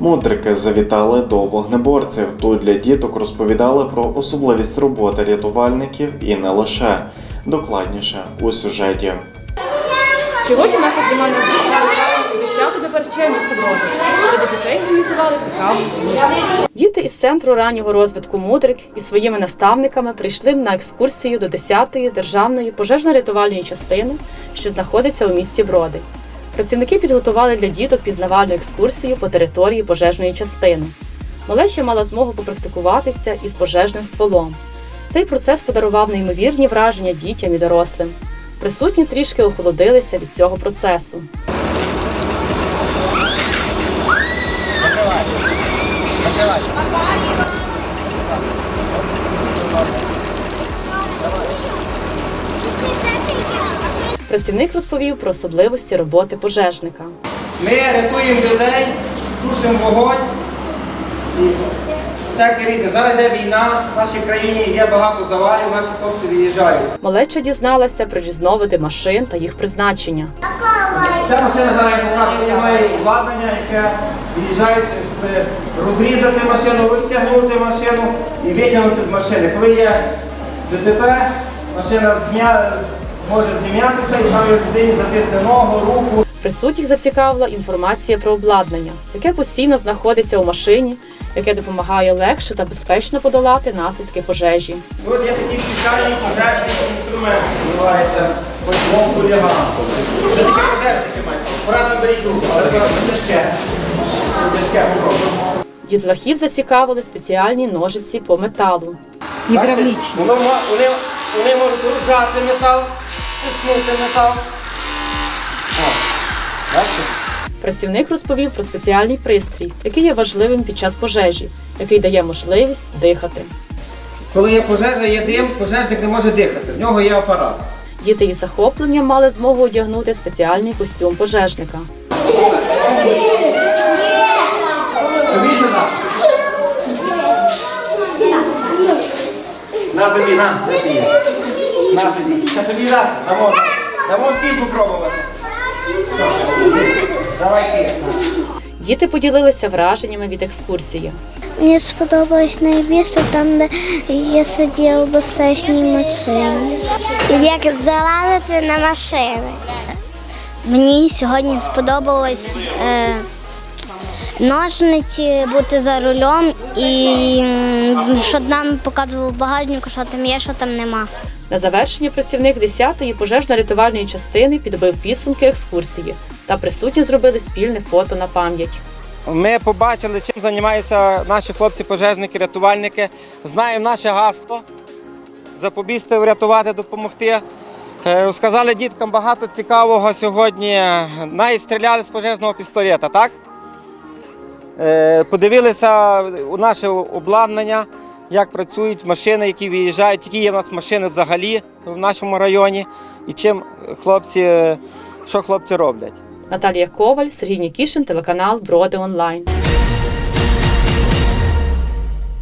Мудрики завітали до вогнеборців. Тут для діток розповідали про особливість роботи рятувальників і не лише докладніше у сюжеті. Сьогодні наша знімальна група у 10 доберче міста Броди, для дітей організували цікаву. Діти із центру раннього розвитку Мудрик із своїми наставниками прийшли на екскурсію до 10-ї державної пожежно-рятувальної частини, що знаходиться у місті Броди. Працівники підготували для діток пізнавальну екскурсію по території пожежної частини. Малеча мала змогу попрактикуватися із пожежним стволом. Цей процес подарував неймовірні враження дітям і дорослим. Присутні трішки охолодилися від цього процесу. Працівник розповів про особливості роботи пожежника. Ми рятуємо людей, тушимо вогонь. Зараз йде війна, в нашій країні є багато завалів, наші хлопці виїжджають. Малеча дізналася про різновиди машин та їх призначення. Ця машина зараз має обладнання, яке виїжджають, щоб розрізати машину, розтягнути машину і витягнути з машини. Коли є ДТП, машина змя... може зім'ятися і там людині затисне ногу, руку. Присутніх зацікавила інформація про обладнання, яке постійно знаходиться у машині, яке допомагає легше та безпечно подолати наслідки пожежі. От є такий спеціальний пожежний інструмент, називається почмом хуліган. Це таке пожежники мають. Акуратно беріть руку, але це тяжке. Тяжке попробуємо. Дітлахів зацікавили спеціальні ножиці по металу. Гідравлічні. Воно ма- вони, вони можуть ружати метал, стиснути метал. О, бачите? Працівник розповів про спеціальний пристрій, який є важливим під час пожежі, який дає можливість дихати. Коли є пожежа, є дим, пожежник не може дихати. В нього є апарат. Діти із захопленням мали змогу одягнути спеціальний костюм пожежника. На? Тобі, на, на тобі. На тобі. Дати. Дамо, дамо всім попробувати. Давай ти. Діти поділилися враженнями від екскурсії. Мені сподобалось найбільше там, де я сиділа в басейній машині. Як залазити на машини. Мені сьогодні сподобалось е, ножниці бути за рулем і що нам показував багажнику, що там є, що там нема. На завершення працівник 10-ї пожежно-рятувальної частини підбив підсумки екскурсії та присутні зробили спільне фото на пам'ять. Ми побачили, чим займаються наші хлопці-пожежники, рятувальники. Знаємо наше гасло. Запобігти, врятувати, допомогти. Е, Розказали діткам багато цікавого сьогодні. Навіть стріляли з пожежного пістолета, так? Е, Подивилися у наше обладнання, як працюють машини, які виїжджають, які є в нас машини взагалі в нашому районі, і чим хлопці, що хлопці роблять. Наталія Коваль, Сергій Нікішин, телеканал Броди Онлайн.